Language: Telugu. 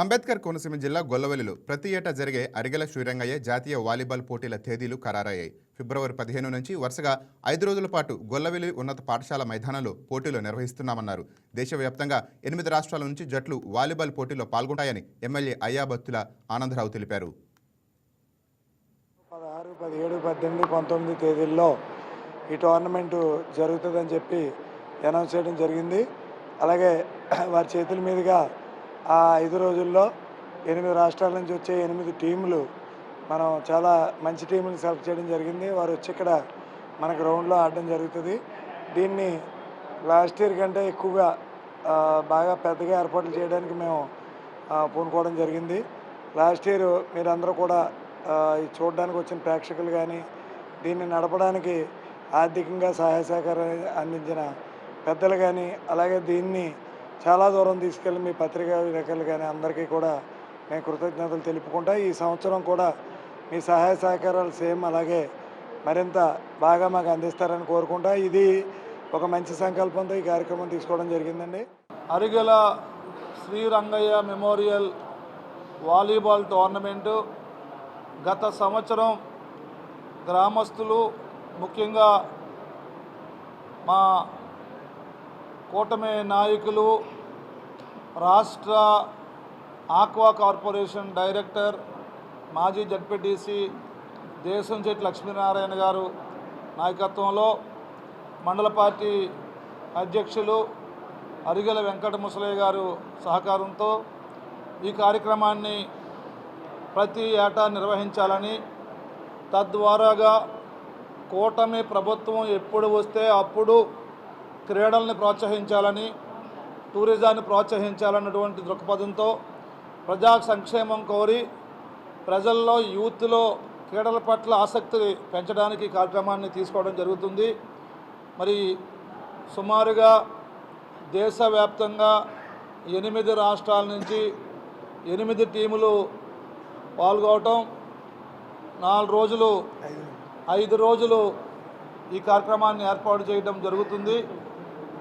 అంబేద్కర్ కోనసీమ జిల్లా గొల్లవల్లిలో ప్రతి ఏటా జరిగే అరిగెల శ్రీరంగయ్య జాతీయ వాలీబాల్ పోటీల తేదీలు ఖరారయ్యాయి. ఫిబ్రవరి పదిహేను నుంచి వరుసగా ఐదు రోజుల పాటు గొల్లవెల్లి ఉన్నత పాఠశాల మైదానంలో పోటీలు నిర్వహిస్తున్నామన్నారు. దేశవ్యాప్తంగా ఎనిమిది రాష్ట్రాల నుంచి జట్లు వాలీబాల్ పోటీలో పాల్గొంటాయని ఎమ్మెల్యే అయ్యాబత్తుల ఆనందరావు తెలిపారు. పదహారు పదిహేడు పద్దెనిమిది పంతొమ్మిది తేదీల్లో ఈ టోర్నమెంటు జరుగుతుందని చెప్పి అనౌన్స్ చేయడం జరిగింది. అలాగే వారి చేతుల మీదుగా ఆ ఐదు రోజుల్లో ఎనిమిది రాష్ట్రాల నుంచి వచ్చే ఎనిమిది టీములు మనం చాలా మంచి టీములు సెలెక్ట్ చేయడం జరిగింది. వారు వచ్చి ఇక్కడ మన గ్రౌండ్లో ఆడడం జరుగుతుంది. దీన్ని లాస్ట్ ఇయర్ కంటే ఎక్కువగా బాగా పెద్దగా ఏర్పాట్లు చేయడానికి మేము పూనుకోవడం జరిగింది. లాస్ట్ ఇయర్ మీరందరూ కూడా చూడడానికి వచ్చిన ప్రేక్షకులు కానీ దీన్ని నడపడానికి ఆర్థికంగా సహాయ సహకారం అందించిన పెద్దలు కానీ అలాగే దీన్ని చాలా దూరం తీసుకెళ్ళి మీ పత్రికా విలేకరులు కానీ అందరికీ కూడా నేను కృతజ్ఞతలు తెలుపుకుంటా ఈ సంవత్సరం కూడా మీ సహాయ సహకారాలు సేమ్ అలాగే మరింత బాగా మాకు అందిస్తారని కోరుకుంటా. ఇది ఒక మంచి సంకల్పంతో ఈ కార్యక్రమం తీసుకోవడం జరిగిందండి. Arigela Srirangaiah memorial volleyball tournament గత సంవత్సరం గ్రామస్తులు ముఖ్యంగా మా కూటమి నాయకులు రాష్ట్ర ఆక్వా కార్పొరేషన్ డైరెక్టర్ మాజీ జడ్పీటీసీ దేశం చెట్టి లక్ష్మీనారాయణ గారు నాయకత్వంలో మండల పార్టీ అధ్యక్షులు అరిగెల వెంకట ముసలయ్య గారు సహకారంతో ఈ కార్యక్రమాన్ని ప్రతి ఏటా నిర్వహించాలని తద్వారాగా కూటమి ప్రభుత్వం ఎప్పుడు వస్తే అప్పుడు క్రీడల్ని ప్రోత్సహించాలని టూరిజాన్ని ప్రోత్సహించాలన్నటువంటి దృక్పథంతో ప్రజా సంక్షేమం కోరి ప్రజల్లో యూత్లో క్రీడల పట్ల ఆసక్తి పెంచడానికి కార్యక్రమాన్ని తీసుకోవడం జరుగుతుంది. మరి సుమారుగా దేశవ్యాప్తంగా ఎనిమిది రాష్ట్రాల నుంచి ఎనిమిది టీములు పాల్గొవటం నాలుగు రోజులు ఐదు రోజులు ఈ కార్యక్రమాన్ని ఏర్పాటు చేయడం జరుగుతుంది.